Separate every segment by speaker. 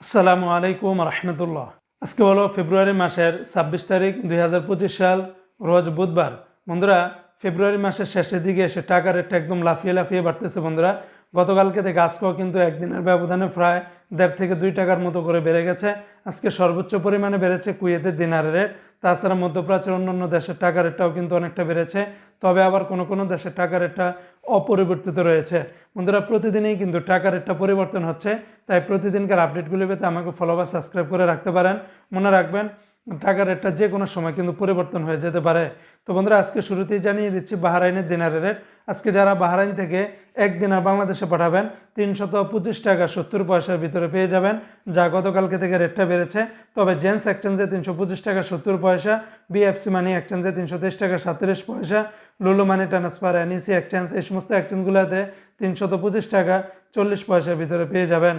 Speaker 1: আসসালামু আলাইকুম রহমতুল্লাহ। আজকে হলো ফেব্রুয়ারি মাসের ছাব্বিশ তারিখ দুই হাজার পঁচিশ সাল, রোজ বুধবার। বন্ধুরা, ফেব্রুয়ারি মাসের শেষের দিকে এসে টাকার রেটটা একদম লাফিয়ে লাফিয়ে বাড়তেছে বন্ধুরা। গতকালকে থেকে আজকেও কিন্তু একদিনের ব্যবধানে প্রায় দেড় থেকে দুই টাকার মতো করে বেড়ে গেছে। আজকে সর্বোচ্চ পরিমাণে বেড়েছে কুয়েতের দিনারের রেট। তাছাড়া মধ্যপ্রাচ্যের অন্যান্য দেশের টাকা রেটটাও কিন্তু অনেকটা বেড়েছে। তবে আবার কোনো কোনো দেশের টাকা রেটটা অপরিবর্তিত রয়েছে। বন্ধুরা, প্রতিদিনই কিন্তু টাকা রেটটা পরিবর্তন হচ্ছে। তাই প্রতিদিনকার আপডেটগুলি পেতে আমাকে ফলো বা সাবস্ক্রাইব করে রাখতে পারেন। মনে রাখবেন টাকা রেটটা যে কোনো সময় কিন্তু পরিবর্তন হয়ে যেতে পারে। তো বন্ধুরা, আজকে শুরুতেই জানিয়ে দিচ্ছি, বাহারাইনের দিনারের রেট। আজকে যারা বাহারাইন থেকে এক দিনার বাংলাদেশে পাঠাবেন, তিনশত পঁচিশ টাকা সত্তর পয়সার ভিতরে পেয়ে যাবেন, যা গতকালকে থেকে রেটটা বেড়েছে। তবে জেন্টস এক্সচেঞ্জে তিনশো পঁচিশ টাকা সত্তর পয়সা, বিএফসি মানি এক্সচেঞ্জে তিনশো তেইশ টাকা সাতত্রিশ পয়সা, লুলু মানি ট্রান্সফার, এনইসি এক্সচেঞ্জ, এই সমস্ত এক্সচেঞ্জগুলোতে তিনশত পঁচিশ টাকা চল্লিশ পয়সার ভিতরে পেয়ে যাবেন।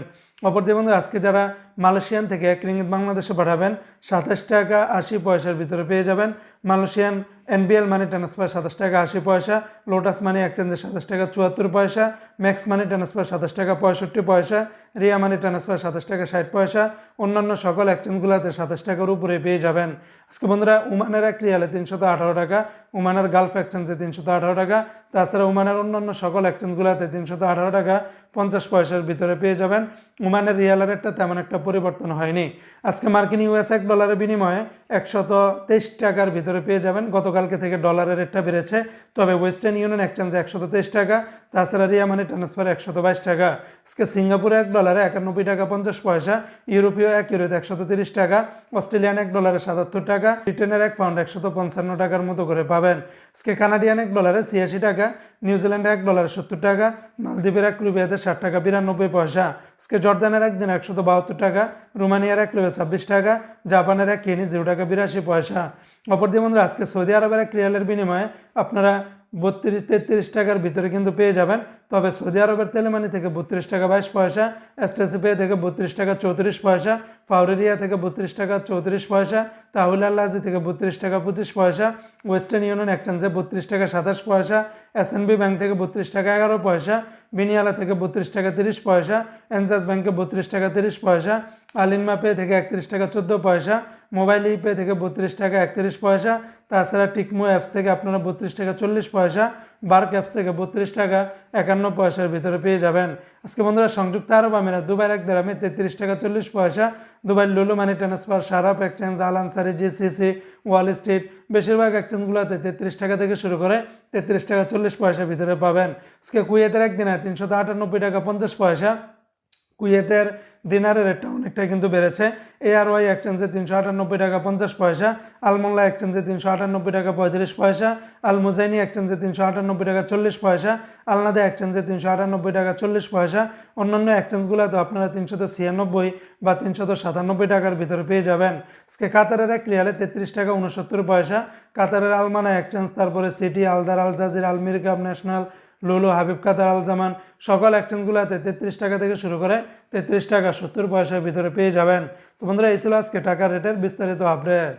Speaker 1: অপরদিকে বন্ধু আজকে যারা মালয়েশিয়ান থেকে এক রিঙ্গিত বাংলাদেশে পাঠাবেন, সাতাশ টাকা আশি পয়সার ভিতরে পেয়ে যাবেন। মালয়েশিয়ান এনবিএল মানি ট্রান্সফার সাতাশ টাকা আশি পয়সা লোটাস মানি এক্সচেঞ্জে সাতাশ টাকা চুয়াত্তর পয়সা ম্যাক্স মানি ট্রান্সফার সাতাশ টাকা পঁয়ষট্টি পয়সা রিয়া মানি ট্রান্সফার সাতাশ টাকা ষাট পয়সা অন্যান্য সকল এক্সচেঞ্জগুলোতে সাতাশ টাকার উপরে পেয়ে যাবেন। আজকে বন্ধুরা, উমানের এক রিয়ালে তিনশত আঠারো টাকা, উমানের গালফ এক্সচেঞ্জে তিনশত আঠারো টাকা, তাছাড়া উমানের অন্যান্য সকল এক্সচেঞ্জগুলোতে তিনশত আঠারো টাকা, পঞ্চাশ পয়সার ভিতরে পেয়ে যাবেন। উমানের রিয়ালের রেটটা তেমন একটা পরিবর্তন হয়নি। আজকে মার্কিন ইউএস এক ডলারের বিনিময়ে একশত তেইশ টাকার ভিতরে পেয়ে যাবেন। গতকালকে থেকে ডলারের রেটটা বেড়েছে, তবে ওয়েস্টার্ন ইউনিয়ন এক্সচেঞ্জে একশত তেইশ টাকা, তাছাড়া রিয়া মানি ট্রান্সফার একশত বাইশ টাকা। আজকে সিঙ্গাপুরে এক ডলারে একানব্বই টাকা পঞ্চাশ পয়সা, ইউরোপীয় এক ইউরোতে একশত তিরিশ টাকা। অস্ট্রেলিয়ান এক ডলারে সাতাত্তর টাকা, ব্রিটেনের এক পাউন্ড একশত পঞ্চান্ন টাকার মতো করে পাবেন। আজকে কানাডিয়ান এক ডলারে ছিয়াশি টাকা নিউজিল্যান্ডে এক ডলারে সত্তর টাকা, মালদ্বীপের এক রুপিয়াতে ষাট টাকা, বিরানব্বই পয়সা। আজকে জর্দানের একদিন একশত বাহাত্তর টাকা, রোমানিয়ার এক রুপিয়া ছাব্বিশ টাকা, জাপানের এক কেনি জিরো টাকা, বিরাশি পয়সা। অপরদিকে বন্ধুরা, আজকে সৌদি আরবের এক রিয়ালের বিনিময়ে আপনারা বত্রিশ, তেত্রিশ টাকার ভিতরে কিন্তু পেয়ে যাবেন। তবে সৌদি আরবের তেলেমানি থেকে বত্রিশ টাকা বাইশ পয়সা এসটিসি পে থেকে বত্রিশ টাকা চৌত্রিশ পয়সা, ফাউরেরিয়া থেকে বত্রিশ টাকা চৌত্রিশ পয়সা, তাহুল আল্লাহাজি থেকে বত্রিশ টাকা পঁচিশ পয়সা, ওয়েস্টার্ন ইউনিয়ন এক্সচেঞ্জে বত্রিশ টাকা সাতাশ পয়সা এসএনবি ব্যাংক থেকে বত্রিশ টাকা এগারো পয়সা, বিনিয়ালা থেকে বত্রিশ টাকা তিরিশ পয়সা, এনজাস ব্যাংকে বত্রিশ টাকা তিরিশ পয়সা আলিনমা পে থেকে একত্রিশ টাকা চোদ্দ পয়সা, মোবাইল ই পে থেকে বত্রিশ টাকা একত্রিশ পয়সা তাছাড়া টিকমো অ্যাপস থেকে আপনারা বত্রিশ টাকা চল্লিশ পয়সা, বার্ক অ্যাপস থেকে বত্রিশ টাকা একান্ন পয়সার ভিতরে পেয়ে যাবেন। আজকে বন্ধুরা, সংযুক্ত আরব আমিরাত দুবাইয়ের এক দেরামে তেত্রিশ টাকা চল্লিশ পয়সা, Dubai Lulu money transfer Sharaf exchange Al Ansari GCC, Wall Street, বেশিরভাগ এক্সচেঞ্জগুলোতে তেত্রিশ টাকা থেকে শুরু করে তেত্রিশ টাকা চল্লিশ পয়সা ভিতরে পাবেন। আজকে কুয়েতের একদিনে তিনশো আটানব্বই টাকা পঞ্চাশ পয়সা, কুয়েতের দিনারের রেটটা অনেকটাই কিন্তু বেড়েছে। এআরওয়াই এক্সচেঞ্জে তিনশো আটানব্বই টাকা পঞ্চাশ পয়সা আলমোল্লা এক্সচেঞ্জে তিনশো আটানব্বই টাকা পঁয়ত্রিশ পয়সা আল মুজাইনি এক্সচেঞ্জে তিনশো আটানব্বই টাকা চল্লিশ পয়সা আলনাদা এক্সচেঞ্জে তিনশো আটানব্বই টাকা চল্লিশ পয়সা। অন্যান্য এক্সচেঞ্জগুলোতে আপনারা তিনশত ছিয়ানব্বই বা তিনশত সাতানব্বই টাকার ভিতরে পেয়ে যাবেন। আজকে কাতারের এক রিয়ালে তেত্রিশ টাকা উনসত্তর পয়সা, কাতারের আলমানা এক্সচেঞ্জ তারপরে City Aldar Al Jazira Al Mirqab National Lulu Habib Qatar আল জামান সকল এক্সচেঞ্জগুলোতে তেত্রিশ টাকা থেকে শুরু করে তেত্রিশ টাকা সত্তর পয়সার ভিতরে পেয়ে যাবেন। তো বন্ধুরা, এই ছিল আজকে টাকার রেটের বিস্তারিত আপডেট